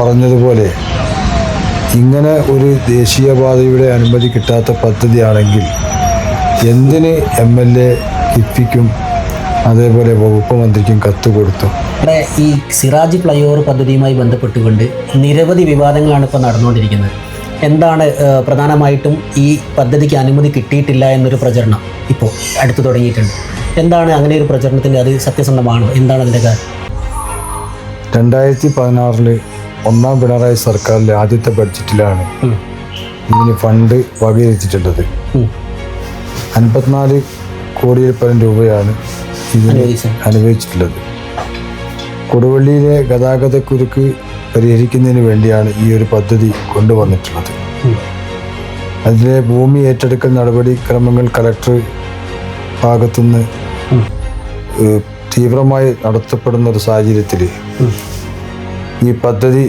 പറഞ്ഞതുപോലെ ഇങ്ങനെ ഒരു ദേശീയപാതയുടെ അനുമതി കിട്ടാത്ത പദ്ധതിയാണെങ്കിൽ എന്തിന് എം എൽ എ കിഫ്ബിക്കും അതേപോലെ വകുപ്പ് മന്ത്രിക്കും കത്ത് കൊടുത്തു ഇവിടെ ഈ സിറാജ് ഫ്ലൈ ഓവർ പദ്ധതിയുമായി ബന്ധപ്പെട്ടുകൊണ്ട് നിരവധി വിവാദങ്ങളാണ് ഇപ്പോൾ നടന്നുകൊണ്ടിരിക്കുന്നത്. എന്താണ് പ്രധാനമായിട്ടും ഈ പദ്ധതിക്ക് അനുമതി കിട്ടിയിട്ടില്ല എന്നൊരു പ്രചരണം ഇപ്പോൾ അടുത്ത് തുടങ്ങിയിട്ടുണ്ട്. എന്താണ് അങ്ങനെ ഒരു പ്രചരണത്തിന്റെ അത് സത്യസന്ധമാണോ? എന്താണ് അതിന്റെ കാര്യം? രണ്ടായിരത്തി പതിനാറിൽ ഒന്നാം പിണറായി സർക്കാരിലെ ആദ്യത്തെ ബഡ്ജറ്റിലാണ്. ഇതിന് ഫണ്ട് വകയിരുത്തിയിട്ടുള്ളത് ഉം. അൻപത്തിനാല് കോടിയിൽ പരം രൂപയാണ് ഇതിന്. അനുവദിച്ചിട്ടുള്ളത് കൊടുവള്ളിയിലെ ഗതാഗതക്കുരുക്ക് പരിഹരിക്കുന്നതിന് വേണ്ടിയാണ് ഈ ഒരു പദ്ധതി കൊണ്ടുവന്നിട്ടുള്ളത്. അതിലെ ഭൂമി ഏറ്റെടുക്കൽ നടപടിക്രമങ്ങൾ കലക്ടർ ഭാഗത്തുനിന്ന് തീവ്രമായി നടത്തപ്പെടുന്ന ഒരു സാഹചര്യത്തിൽ. ഈ പദ്ധതി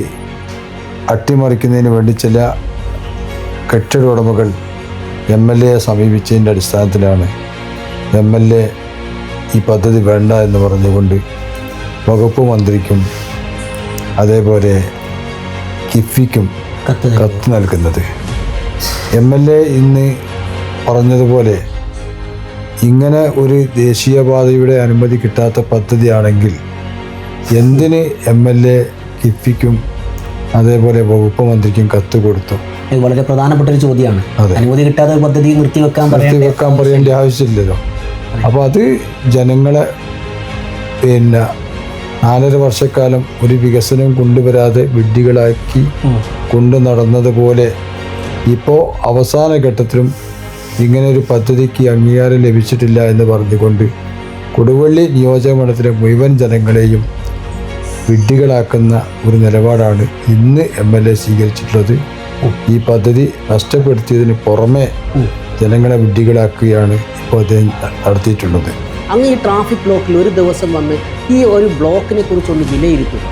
അട്ടിമറിക്കുന്നതിന് വേണ്ടി ചില കെട്ടിട ഉടമകൾ എം എൽ എയെ സമീപിച്ചതിന്റെ അടിസ്ഥാനത്തിലാണ് എം എൽ എ ഈ പദ്ധതി വേണ്ട എന്ന് പറഞ്ഞുകൊണ്ട് വകുപ്പ് മന്ത്രിക്കും അതേപോലെ കിഫിക്കും കത്ത് നൽകി. കത്ത് നൽകുന്നത് എം എൽ എ ഇന്ന് പറഞ്ഞതുപോലെ ഇങ്ങനെ ഒരു ദേശീയപാതയുടെ അനുമതി കിട്ടാത്ത പദ്ധതിയാണെങ്കിൽ എന്തിന് എം എൽ എ കിഫിക്കും അതേപോലെ വകുപ്പ് മന്ത്രിക്കും കത്ത് കൊടുത്തു ഇത് വളരെ പ്രധാനപ്പെട്ട ഒരു ചോദ്യമാണ് അതെ. അനുമതി കിട്ടാതെ ഒരു പദ്ധതി നിർത്തിവെക്കാൻ പറയാൻ വെക്കാൻ പറയേണ്ട ആവശ്യമില്ലല്ലോ അപ്പോൾ അത് ജനങ്ങളെ പിന്നെ നാലര വർഷക്കാലം ഒരു വികസനം കൊണ്ടുവരാതെ വിഡ്ഢികളാക്കി. കൊണ്ടു നടന്നതുപോലെ ഇപ്പോ അവസാന ഘട്ടത്തിലും ഇങ്ങനെ ഒരു പദ്ധതിക്ക് അംഗീകാരം ലഭിച്ചിട്ടില്ല എന്ന് പറഞ്ഞുകൊണ്ട് കൊടുവള്ളി നിയോജക മണ്ഡലത്തിലെ മുഴുവൻ ജനങ്ങളെയും വിഡ്ഢികളാക്കുന്ന ഒരു നിലപാടാണ് ഇന്ന് എം എൽ എ സ്വീകരിച്ചിട്ടുള്ളത്. ഈ പദ്ധതി നഷ്ടപ്പെടുത്തിയതിന് പുറമെ. ജനങ്ങളെ വിഡ്ഢികളാക്കുകയാണ് ഇപ്പോൾ അദ്ദേഹം നടത്തിയിട്ടുള്ളത്. അങ്ങ് ഈ ട്രാഫിക് ബ്ലോക്കിൽ ഒരു ദിവസം വന്ന് ഈ ഒരു ബ്ലോക്കിനെ കുറിച്ചൊന്ന് വിലയിരുത്തും.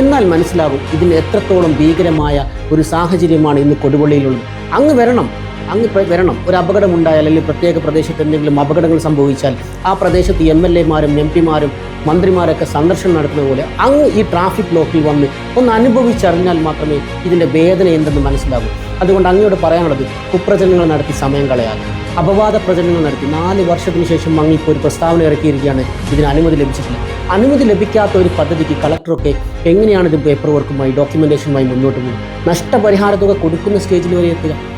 എന്നാൽ മനസ്സിലാകും ഇതിന് എത്രത്തോളം ഭീകരമായ ഒരു സാഹചര്യമാണ് ഇന്ന് കൊടുവള്ളിയിലുള്ളത്. അങ്ങ് വരണം. അങ്ങ് വരണം. ഒരു അപകടമുണ്ടായാൽ അല്ലെങ്കിൽ പ്രത്യേക പ്രദേശത്ത് എന്തെങ്കിലും അപകടങ്ങൾ സംഭവിച്ചാൽ ആ പ്രദേശത്ത് എം എൽ എമാരും എം പിമാരും മന്ത്രിമാരൊക്കെ സന്ദർശനം നടത്തുന്ന പോലെ അങ്ങ് ഈ ട്രാഫിക് ബ്ലോക്കിൽ വന്ന് ഒന്ന് അനുഭവിച്ചറിഞ്ഞാൽ മാത്രമേ ഇതിന്റെ വേദന എന്തെന്ന് മനസ്സിലാകൂ. അതുകൊണ്ട് അങ്ങയോട് പറയാനുള്ളത് കുപ്രചരണങ്ങൾ നടത്തി സമയം കളയാതെ. അപവാദ പ്രചരണങ്ങൾ നടത്തി. നാല് വർഷത്തിന് ശേഷം അങ്ങ് ഇപ്പോൾ ഒരു പ്രസ്താവന ഇറക്കിയിരിക്കുകയാണ്. ഇതിന് അനുമതി ലഭിച്ചിട്ടില്ല. അനുമതി ലഭിക്കാത്ത ഒരു പദ്ധതിക്ക് കളക്ടറൊക്കെ എങ്ങനെയാണ് ഇത് പേപ്പർ വർക്കുമായി ഡോക്യുമെന്റേഷനുമായി മുന്നോട്ട് പോകുന്നത്? നഷ്ടപരിഹാര തുക കൊടുക്കുന്ന സ്റ്റേജിൽ വരെ എത്തുക.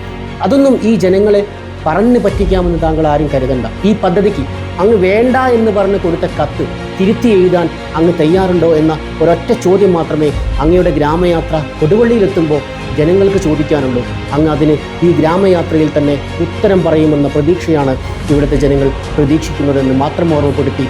അതൊന്നും ഈ ജനങ്ങളെ പറഞ്ഞു പറ്റിക്കാമെന്ന് താങ്കൾ ആരും കരുതണ്ട. ഈ പദ്ധതിക്ക് അങ്ങ് വേണ്ട എന്ന് പറഞ്ഞ് കൊടുത്ത കത്ത് തിരുത്തി എഴുതാൻ അങ്ങ് തയ്യാറുണ്ടോ എന്ന ഒരൊറ്റ ചോദ്യം മാത്രമേ അങ്ങയുടെ ഗ്രാമയാത്ര കൊടുവള്ളിയിലെത്തുമ്പോൾ ജനങ്ങൾക്ക് ചോദിക്കാനുള്ളൂ. അങ്ങ് അതിന് ഈ ഗ്രാമയാത്രയിൽ തന്നെ ഉത്തരം പറയുമെന്ന പ്രതീക്ഷയാണ് ഇവിടുത്തെ ജനങ്ങൾ പ്രതീക്ഷിക്കുന്നതെന്ന് മാത്രം ഓർമ്മപ്പെടുത്തി